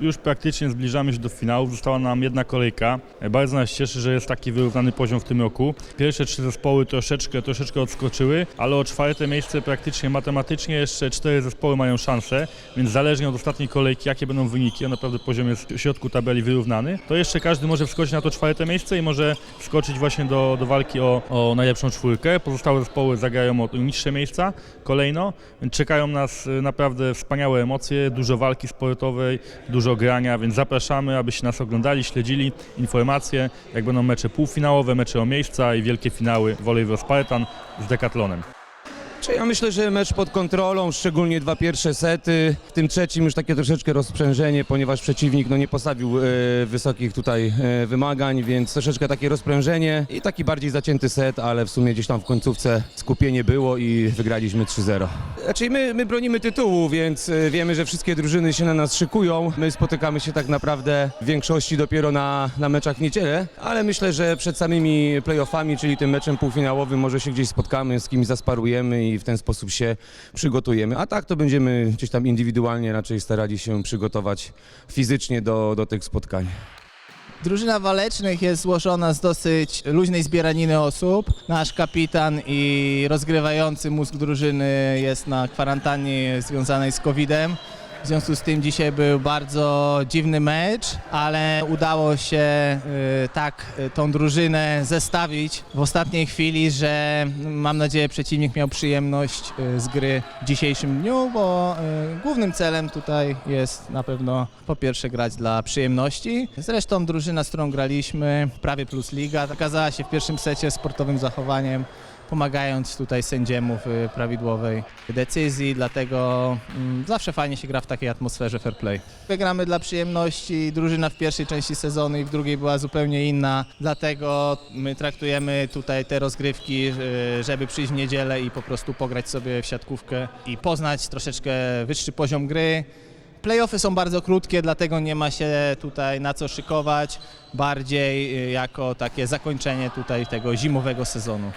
Już praktycznie zbliżamy się do finału, została nam jedna kolejka. Bardzo nas cieszy, że jest taki wyrównany poziom w tym roku. Pierwsze trzy zespoły troszeczkę, troszeczkę odskoczyły, ale o czwarte miejsce praktycznie matematycznie jeszcze cztery zespoły mają szansę, więc zależnie od ostatniej kolejki, jakie będą wyniki, a naprawdę poziom jest w środku tabeli wyrównany, to jeszcze każdy może wskoczyć na to czwarte miejsce i może wskoczyć właśnie do, do walki o, o najlepszą czwórkę. Pozostałe zespoły zagrają o niższe miejsca kolejno, czekają nas y, naprawdę wspaniałe emocje, dużo walki sportowej, dużo grania, więc zapraszamy, abyście nas oglądali, śledzili informacje, jak będą mecze półfinałowe, mecze o miejsca i wielkie finały Volley Spartan z Decathlonem. Ja myślę, że mecz pod kontrolą, szczególnie dwa pierwsze sety. W tym trzecim już takie troszeczkę rozprzężenie, ponieważ przeciwnik no, nie postawił e, wysokich tutaj e, wymagań, więc troszeczkę takie rozprężenie i taki bardziej zacięty set, ale w sumie gdzieś tam w końcówce skupienie było i wygraliśmy 3-0. Znaczy my, my bronimy tytułu, więc e, wiemy, że wszystkie drużyny się na nas szykują. My spotykamy się tak naprawdę w większości dopiero na, na meczach w niedzielę, ale myślę, że przed samymi playoffami, czyli tym meczem półfinałowym może się gdzieś spotkamy, z kimś zasparujemy i w ten sposób się przygotujemy. A tak to będziemy gdzieś tam indywidualnie raczej starali się przygotować fizycznie do, do tych spotkań. Drużyna walecznych jest złożona z dosyć luźnej zbieraniny osób. Nasz kapitan i rozgrywający mózg drużyny jest na kwarantannie związanej z COVID-em. W związku z tym dzisiaj był bardzo dziwny mecz, ale udało się y, tak y, tą drużynę zestawić w ostatniej chwili, że mm, mam nadzieję przeciwnik miał przyjemność y, z gry w dzisiejszym dniu, bo y, głównym celem tutaj jest na pewno po pierwsze grać dla przyjemności. Zresztą drużyna, z którą graliśmy, prawie plus liga, okazała się w pierwszym secie sportowym zachowaniem pomagając tutaj sędziemu w prawidłowej decyzji, dlatego mm, zawsze fajnie się gra w takiej atmosferze fair play. Wygramy dla przyjemności, drużyna w pierwszej części sezonu i w drugiej była zupełnie inna, dlatego my traktujemy tutaj te rozgrywki, y, żeby przyjść w niedzielę i po prostu pograć sobie w siatkówkę i poznać troszeczkę wyższy poziom gry. Playoffy są bardzo krótkie, dlatego nie ma się tutaj na co szykować, bardziej y, jako takie zakończenie tutaj tego zimowego sezonu.